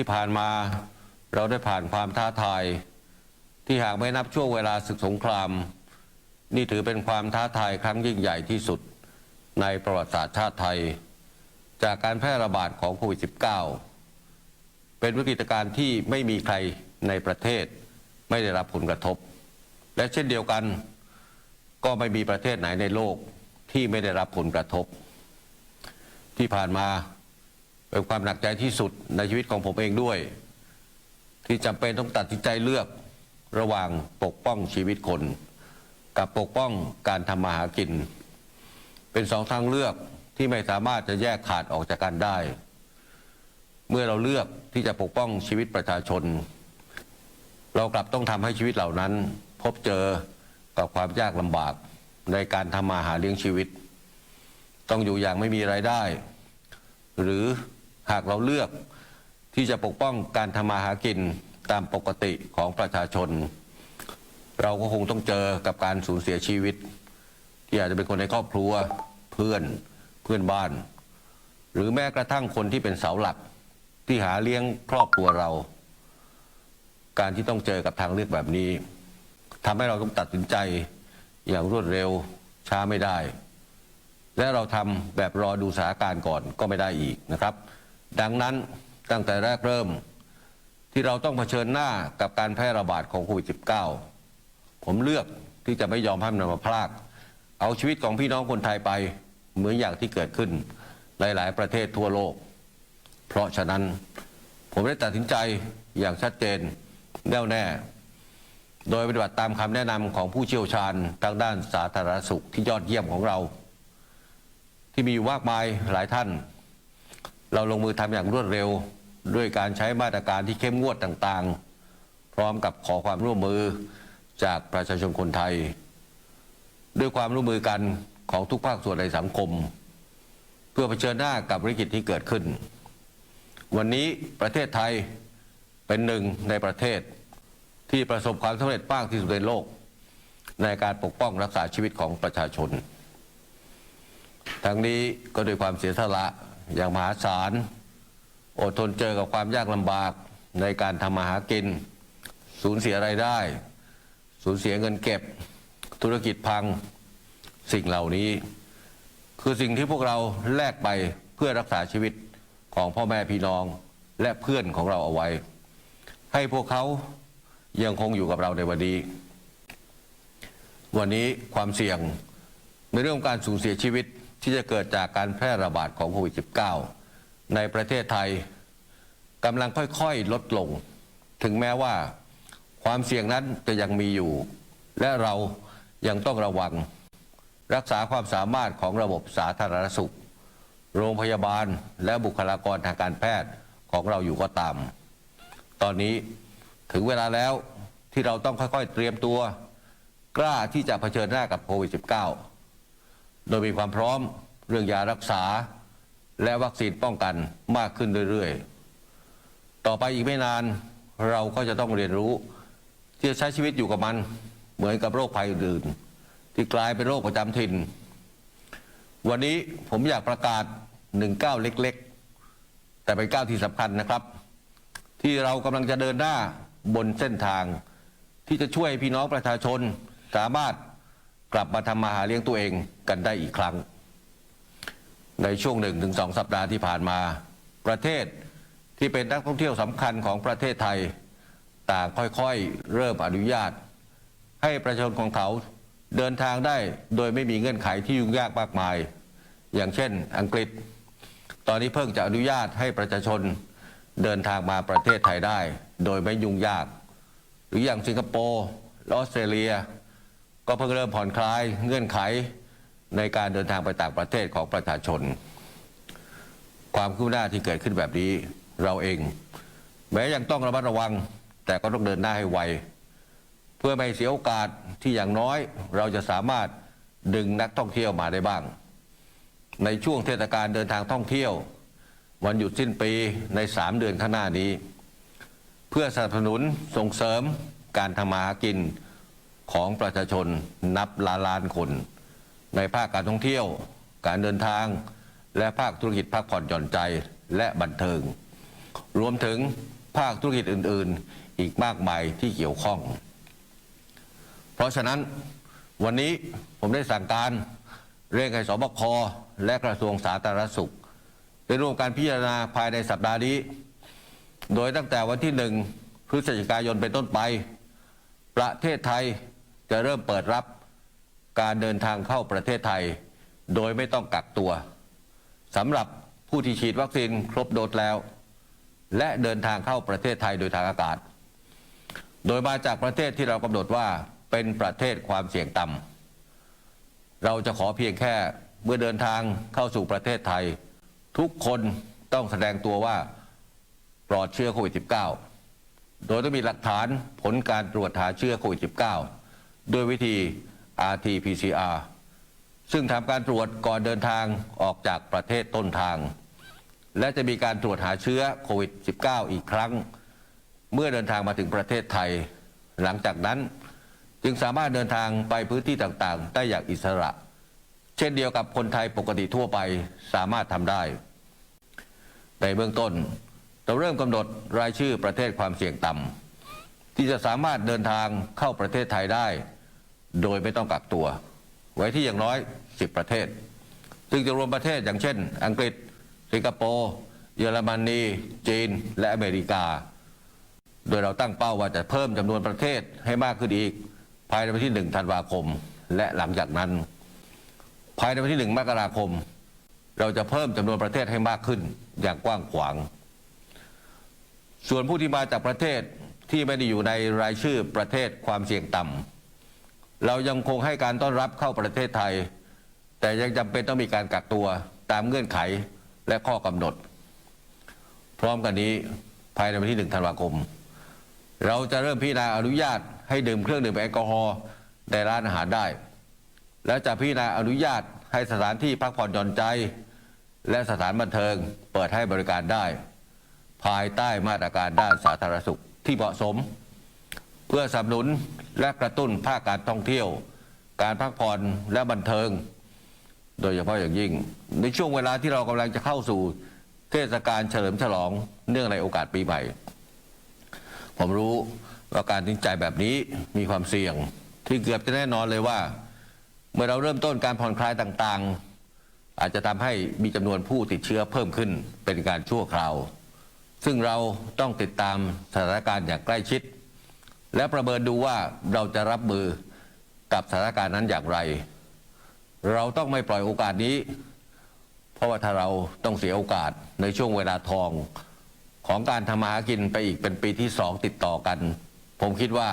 ที่ผ่านมาเราได้ผ่านความท้าทาย ที่หากไม่นับช่วงเวลาศึกสงคราม นี่ถือเป็นความท้าทายครั้งยิ่งใหญ่ที่สุดในประวัติศาสตร์ชาติไทย จากการแพร่ระบาดของโควิด -19 เป็นวิกฤตการณ์ที่ไม่มีใครในประเทศไม่ได้รับผลกระทบ และเช่นเดียวกัน ก็ไม่มีประเทศไหนในโลกที่ไม่ได้รับผลกระทบ ที่ผ่านมา เป็นความหนักใจที่สุดในชีวิตของผมเองด้วย ที่จำเป็นต้องตัดสินใจเลือกระหว่างปกป้องชีวิตคน กับปกป้องการทำมาหากิน เป็นสองทางเลือกที่ไม่สามารถจะแยกขาดออกจากกันได้ เมื่อเราเลือกที่จะปกป้องชีวิตประชาชน เรากลับต้องทำให้ชีวิตเหล่านั้น พบเจอกับความยากลำบากในการทำมาหาเลี้ยงชีวิต ต้องอยู่อย่างไม่มีไรายได้ หรือ หากเราเลือกที่จะปกป้องการทำมาหากินตามปกติของประชาชน เราก็คงต้องเจอกับการสูญเสียชีวิต ที่อาจจะเป็นคนในครอบครัวเพื่อนเพื่อนบ้าน หรือแม้กระทั่งคนที่เป็นเสาหลักที่หาเลี้ยงครอบครัวเรา การที่ต้องเจอกับทางเลือกแบบนี้ทำให้เราต้องตัดสินใจอย่างรวดเร็วช้าไม่ได้ และเราทำแบบรอดูสถานการณ์ก่อนก็ไม่ได้อีกนะครับ ดังนั้นตั้งแต่แรกเริ่ม ที่เราต้องเผชิญหน้ากับการแพร่ระบาดของโควิด -19 ผมเลือกที่จะไม่ยอมให้มันมาพลาก เอาชีวิตของพี่น้องคนไทยไปเหมือนอย่างที่เกิดขึ้นหลาย ๆ ประเทศทั่วโลก เพราะฉะนั้นผมได้ตัดสินใจอย่างชัดเจนแน่วแน่ โดยปฏิบัติตามคำแนะนำของผู้เชี่ยวชาญทางด้านสาธารณสุขที่ยอดเยี่ยมของเรา ที่มีอยู่มากมายหลายท่าน เราลงมือทำอย่างรวดเร็ว ด้วยการใช้มาตรการที่เข้มงวดต่างๆ พร้อมกับขอความร่วมมือจากประชาชนคนไทย ด้วยความร่วมมือกันของทุกภาคส่วนในสังคม เพื่อเผชิญหน้ากับวิกฤตที่เกิดขึ้น วันนี้ประเทศไทยเป็นหนึ่งในประเทศที่ประสบความสำเร็จมากที่สุดในโลก ในการปกป้องรักษาชีวิตของประชาชน ทั้งนี้ก็ด้วยความเสียสละ อย่างมหาศาล อดทนเจอกับความยากลำบากในการทำมาหากิน สูญเสียไรายได้ สูญเสียเงินเก็บ ธุรกิจพัง สิ่งเหล่านี้ คือสิ่งที่พวกเราแลกไปเพื่อรักษาชีวิตของพ่อแม่พี่น้องและเพื่อนของเราเอาไว้ ให้พวกเขายังคงอยู่กับเราในวันนี้ วันนี้ความเสี่ยงในเรื่องของการสูญเสียชีวิตที่จะเกิดจากการแพร่ระบาดของโควิด -19 ในประเทศไทยกำลังค่อยๆ ลดลง ถึงแม้ว่าความเสี่ยงนั้นจะยังมีอยู่ และเรายังต้องระวัง รักษาความสามารถของระบบสาธารณสุข โรงพยาบาลและบุคลากรทางการแพทย์ของเราอยู่ก็ตาม ตอนนี้ถึงเวลาแล้วที่เราต้องค่อยๆ เตรียมตัว กล้าที่จะเผชิญหน้ากับโควิด -19 โดยมีความพร้อมเรื่องยารักษา และวัคซีนป้องกันมากขึ้นเรื่อยๆ ต่อไปอีกไม่นานเราก็จะต้องเรียนรู้ ที่จะใช้ชีวิตอยู่กับมันเหมือนกับโรคภัยอื่นๆที่กลายเป็นโรคประจำถิ่น วันนี้ผมอยากประกาศหนึ่งก้าวเล็กๆ แต่เป็นก้าวที่สำคัญนะครับ ที่เรากำลังจะเดินหน้าบนเส้นทางที่จะช่วยพี่น้องประชาชนสามารถ กลับมาทำมาหาเลี้ยงตัวเองกันได้อีกครั้ง ในช่วงหนึ่งถึงสองสัปดาห์ที่ผ่านมา ประเทศที่เป็นนักท่องเที่ยวสำคัญของประเทศไทย ต่างค่อยๆเริ่มอนุญาต ให้ประชาชนของเขาเดินทางได้โดยไม่มีเงื่อนไขที่ยุ่งยากมากมาย อย่างเช่นอังกฤษ ตอนนี้เพิ่งจะอนุญาตให้ประชาชนเดินทางมาประเทศไทยได้ โดยไม่ยุ่งยาก หรืออย่างสิงคโปร์ออสเตรเลีย ก็เพิ่งเริ่มผ่อนคลายเงื่อนไขในการเดินทางไปต่างประเทศของประชาชน ความคืบหน้าที่เกิดขึ้นแบบนี้เราเอง แม้ยังต้องระมัดระวัง แต่ก็ต้องเดินหน้าให้ไว เพื่อไม่เสียโอกาสที่อย่างน้อย เราจะสามารถดึงนักท่องเที่ยวมาได้บ้าง ในช่วงเทศกาลเดินทางท่องเที่ยว วันหยุดสิ้นปีใน3เดือนข้างหน้านี้ เพื่อสนับสนุนส่งเสริมการทำมาหากิน ของประชาชนนับล้านล้านคน ในภาคการท่องเที่ยว การเดินทาง และภาคธุรกิจพักผ่อนหย่อนใจและบันเทิง รวมถึงภาคธุรกิจอื่น ๆ อีกมากมายที่เกี่ยวข้อง เพราะฉะนั้นวันนี้ผมได้สั่งการเร่งให้สบคและกระทรวงสาธารณสุขได้ร่วมการพิจารณาภายในสัปดาห์นี้ โดยตั้งแต่วันที่หนึ่งพฤศจิกายนเป็นต้นไป ประเทศไทย จะเริ่มเปิดรับการเดินทางเข้าประเทศไทย โดยไม่ต้องกักตัวสำหรับผู้ที่ฉีดวัคซีนครบโดสแล้ว และเดินทางเข้าประเทศไทยโดยทางอากาศ โดยมาจากประเทศที่เรากำหนดว่าเป็นประเทศความเสี่ยงต่ำเราจะขอเพียงแค่เมื่อเดินทางเข้าสู่ประเทศไทย ทุกคนต้องแสดงตัวว่าปลอดเชื้อโควิด -19 โดยต้องมีหลักฐานผลการตรวจหาเชื้อโควิด -19 ด้วยวิธี RT-PCR ซึ่งทำการตรวจก่อนเดินทางออกจากประเทศต้นทาง และจะมีการตรวจหาเชื้อโควิด -19 อีกครั้ง เมื่อเดินทางมาถึงประเทศไทย หลังจากนั้นจึงสามารถเดินทางไปพื้นที่ต่างๆ ได้อย่างอิสระ เช่นเดียวกับคนไทยปกติทั่วไปสามารถทำได้ ในเบื้องต้นเราเริ่มกำหนดรายชื่อประเทศความเสี่ยงต่ำที่จะสามารถเดินทางเข้าประเทศไทยได้ โดยไม่ต้องกักตัว ไว้ที่อย่างน้อย 10 ประเทศ ซึ่งจะรวมประเทศอย่างเช่น อังกฤษ สิงคโปร์เยอรมนี จีน และอเมริกา โดยเราตั้งเป้าว่าจะเพิ่มจำนวนประเทศให้มากขึ้นอีก ภายในวันที่ 1 ธันวาคม และหลังจากนั้น ภายในวันที่ 1 มกราคม เราจะเพิ่มจำนวนประเทศให้มากขึ้นอย่างกว้างขวาง ส่วนผู้ที่มาจากประเทศที่ไม่ได้อยู่ในรายชื่อประเทศความเสี่ยงต่ำ เรายังคงให้การต้อนรับเข้าประเทศไทย แต่ยังจำเป็นต้องมีการกักตัวตามเงื่อนไขและข้อกำหนด พร้อมกันนี้ภายในวันที่ 1 ธันวาคม เราจะเริ่มพิจารณาอนุญาตให้ดื่มเครื่องดื่มแอลกอฮอล์ในร้านอาหารได้ และจะพิจารณาอนุญาตให้สถานที่พักผ่อนหย่อนใจ และสถานบันเทิงเปิดให้บริการได้ ภายใต้มาตรการด้านสาธารณสุขที่เหมาะสม เพื่อสนับสนุน และกระตุ้นภาคการท่องเที่ยว การพักผ่อนและบันเทิง โดยเฉพาะอย่างยิ่ง ในช่วงเวลาที่เรากำลังจะเข้าสู่เทศกาลเฉลิมฉลองเนื่องในโอกาสปีใหม่ ผมรู้ว่าการตัดสินใจแบบนี้มีความเสี่ยงที่เกือบจะแน่นอนเลยว่า เมื่อเราเริ่มต้นการผ่อนคลายต่างๆ อาจจะทำให้มีจำนวนผู้ติดเชื้อเพิ่มขึ้นเป็นการชั่วคราว ซึ่งเราต้องติดตามสถานการณ์อย่างใกล้ชิด และประเมินดูว่าเราจะรับมือกับสถานการณ์นั้นอย่างไร เราต้องไม่ปล่อยโอกาสนี้ เพราะว่าถ้าเราต้องเสียโอกาสในช่วงเวลาทองของการทำมาหากินไปอีกเป็นปีที่สองติดต่อกัน ผมคิดว่า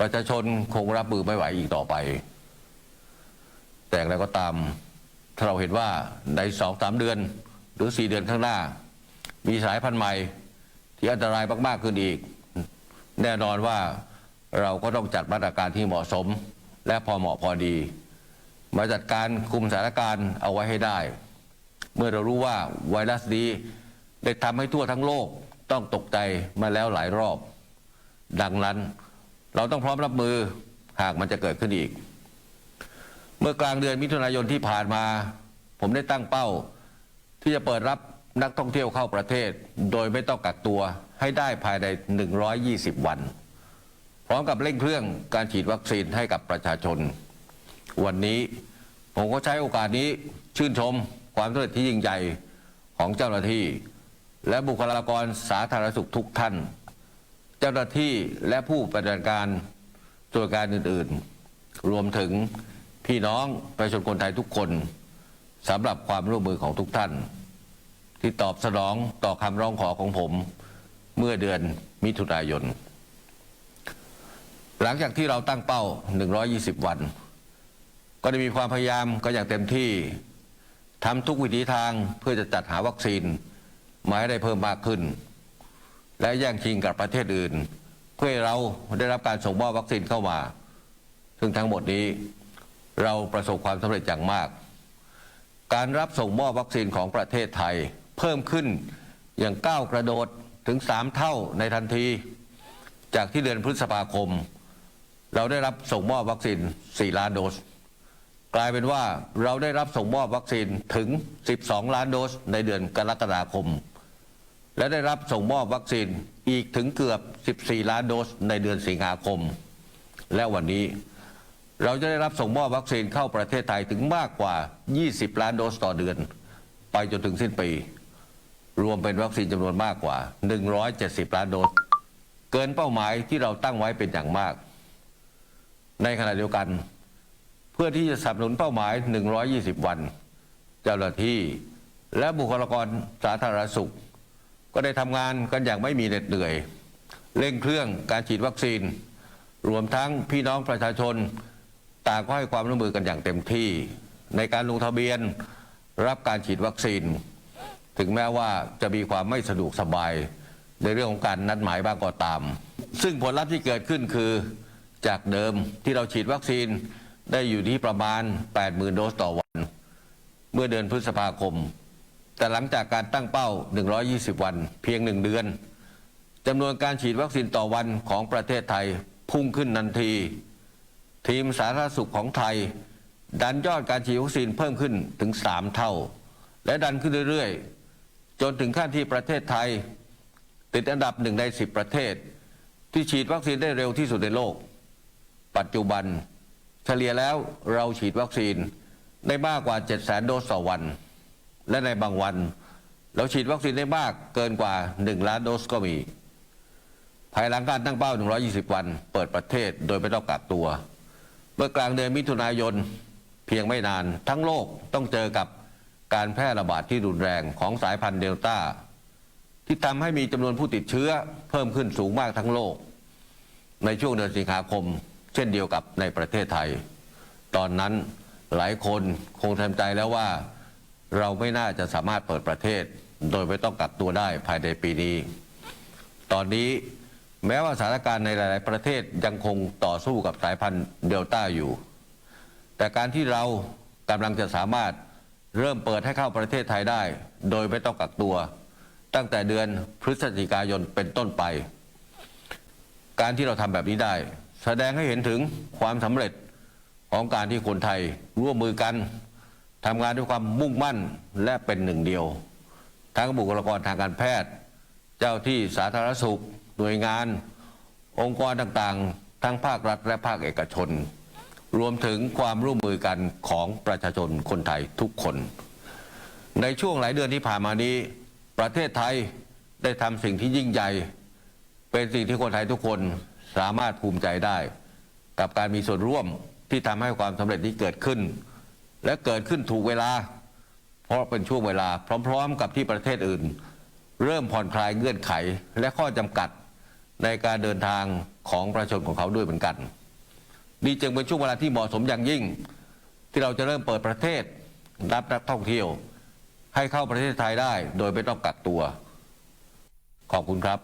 ประชาชนคงรับมือไม่ไหวอีกต่อไป แต่อย่างไรก็ตามถ้าเราเห็นว่าในสองสามเดือนหรือสี่เดือนข้างหน้า มีสายพันธุ์ใหม่ที่อันตรายมาก ๆ ขึ้นอีก แน่นอนว่าเราก็ต้องจัดมาตรการที่เหมาะสม และพอเหมาะพอดี มาจัดการคุมสถานการณ์เอาไว้ให้ได้ เมื่อเรารู้ว่าไวรัสนี้ได้ทำให้ทั่วทั้งโลกต้องตกใจมาแล้วหลายรอบ ดังนั้นเราต้องพร้อมรับมือหากมันจะเกิดขึ้นอีก เมื่อกลางเดือนมิถุนายนที่ผ่านมา ผมได้ตั้งเป้าที่จะเปิดรับ นักท่องเที่ยวเข้าประเทศ โดยไม่ต้องกักตัวให้ได้ภายใน 120 วัน พร้อมกับเร่งเครื่องการฉีดวัคซีนให้กับประชาชน วันนี้ผมก็ใช้โอกาสนี้ชื่นชมความสำเร็จที่ยิ่งใหญ่ของเจ้าหน้าที่ และบุคลากรสาธารณสุขทุกท่าน เจ้าหน้าที่และผู้ปฏิบัติการส่วนการอื่นๆ รวมถึงพี่น้องประชาชนคนไทยทุกคนสำหรับความร่วมมือของทุกท่าน ที่ตอบสนองต่อคำร้องขอของผม เมื่อเดือนมิถุนายน หลังจากที่เราตั้งเป้า 120 วัน ก็ได้มีความพยายามก็อย่างเต็มที่ทำทุกวิถีทางเพื่อจะจัดหาวัคซีนมาให้ได้เพิ่มมากขึ้น และแย่งชิงกับประเทศอื่น เพื่อเราได้รับการส่งมอบวัคซีนเข้ามา ซึ่งทั้งหมดนี้เราประสบความสำเร็จอย่างมาก การรับส่งมอบวัคซีนของประเทศไทย เพิ่มขึ้นอย่างก้าวกระโดดถึง 3 เท่าในทันที จากที่เดือนพฤษภาคม เราได้รับส่งมอบวัคซีน 4 ล้านโดส กลายเป็นว่าเราได้รับส่งมอบวัคซีนถึง 12 ล้านโดสในเดือนกรกฎาคม และได้รับส่งมอบวัคซีนอีกถึงเกือบ 14 ล้านโดสในเดือนสิงหาคม และวันนี้เราจะได้รับส่งมอบวัคซีนเข้าประเทศไทยถึงมากกว่า 20 ล้านโดสต่อเดือน ไปจนถึงสิ้นปี รวมเป็นวัคซีนจำนวนมากกว่า 170 ล้านโดส เกินเป้าหมายที่เราตั้งไว้เป็นอย่างมาก ในขณะเดียวกัน เพื่อที่จะสนับสนุนเป้าหมาย 120 วัน เจ้าหน้าที่ และบุคลากรสาธารณสุข ก็ได้ทำงานกันอย่างไม่มีเหน็ดเหนื่อย เร่งเครื่องการฉีดวัคซีน รวมทั้งพี่น้องประชาชน ต่างก็ให้ความร่วมมือกันอย่างเต็มที่ ในการลงทะเบียนรับการฉีดวัคซีน ถึงแม้ว่าจะมีความไม่สะดวกสบายในเรื่องของการนัดหมายบ้างก็ตาม ซึ่งผลลัพธ์ที่เกิดขึ้นคือจากเดิมที่เราฉีดวัคซีนได้อยู่ที่ประมาณ 80,000 โดสต่อวัน เมื่อเดือนพฤษภาคม แต่หลังจากการตั้งเป้า 120 วัน เพียงหนึ่งเดือนจำนวนการฉีดวัคซีนต่อวันของประเทศไทยพุ่งขึ้นทันที ทีมสาธารณสุขของไทย ดันยอดการฉีดวัคซีนเพิ่มขึ้นถึง 3 เท่า และดันขึ้นเรื่อยๆ จนถึงขั้นที่ประเทศไทย ติดอันดับหนึ่งใน10ประเทศ ที่ฉีดวัคซีนได้เร็วที่สุดในโลก ปัจจุบันเฉลี่ยแล้วเราฉีดวัคซีนได้มากกว่า 7 0 0 0 0โดสต่อวัน และในบางวัน เราฉีดวัคซีนได้มากเกินกว่า 1 ล้านโดสก็มี ภายหลังการตั้งเป้า 120 วัน เปิดประเทศโดยไม่ต้องกักตัว เมื่อกลางเดือนมิถุนายนเพียงไม่นาน ทั้งโลกต้องเจอกับ การแพร่ระบาดที่รุนแรงของสายพันธุ์เดลต้า ที่ทำให้มีจำนวนผู้ติดเชื้อเพิ่มขึ้นสูงมากทั้งโลก ในช่วงเดือนสิงหาคม เช่นเดียวกับในประเทศไทย ตอนนั้นหลายคนคงทำใจแล้วว่าเราไม่น่าจะสามารถเปิดประเทศ โดยไม่ต้องกักตัวได้ภายในปีนี้ ตอนนี้แม้ว่าสถานการณ์ในหลาย ๆ ประเทศยังคงต่อสู้กับสายพันธุ์เดลต้าอยู่ แต่การที่เรากำลังจะสามารถ เริ่มเปิดให้เข้าประเทศไทยได้ โดยไม่ต้องกักตัว ตั้งแต่เดือนพฤศจิกายนเป็นต้นไป การที่เราทำแบบนี้ได้ แสดงให้เห็นถึงความสำเร็จของการที่คนไทยร่วมมือกันทำงานด้วยความมุ่งมั่นและเป็นหนึ่งเดียว ทั้งบุคลากรทางการแพทย์ เจ้าที่สาธารณสุข หน่วยงาน องค์กรต่างๆ ทั้งภาครัฐและภาคเอกชน รวมถึงความร่วมมือกันของประชาชนคนไทยทุกคน ในช่วงหลายเดือนที่ผ่านมานี้ ประเทศไทยได้ทำสิ่งที่ยิ่งใหญ่ เป็นสิ่งที่คนไทยทุกคนสามารถภูมิใจได้ กับการมีส่วนร่วมที่ทำให้ความสำเร็จที่เกิดขึ้น และเกิดขึ้นถูกเวลา เพราะเป็นช่วงเวลาพร้อม ๆ กับที่ประเทศอื่น เริ่มผ่อนคลายเงื่อนไขและข้อจำกัดในการเดินทางของประชาชนของเขาด้วยเหมือนกัน นี่จึงเป็นช่วงเวลาที่เหมาะสมอย่างยิ่ง ที่เราจะเริ่มเปิดประเทศรับนักท่องเที่ยว ให้เข้าประเทศไทยได้ โดยไม่ต้องกักตัว ขอบคุณครับ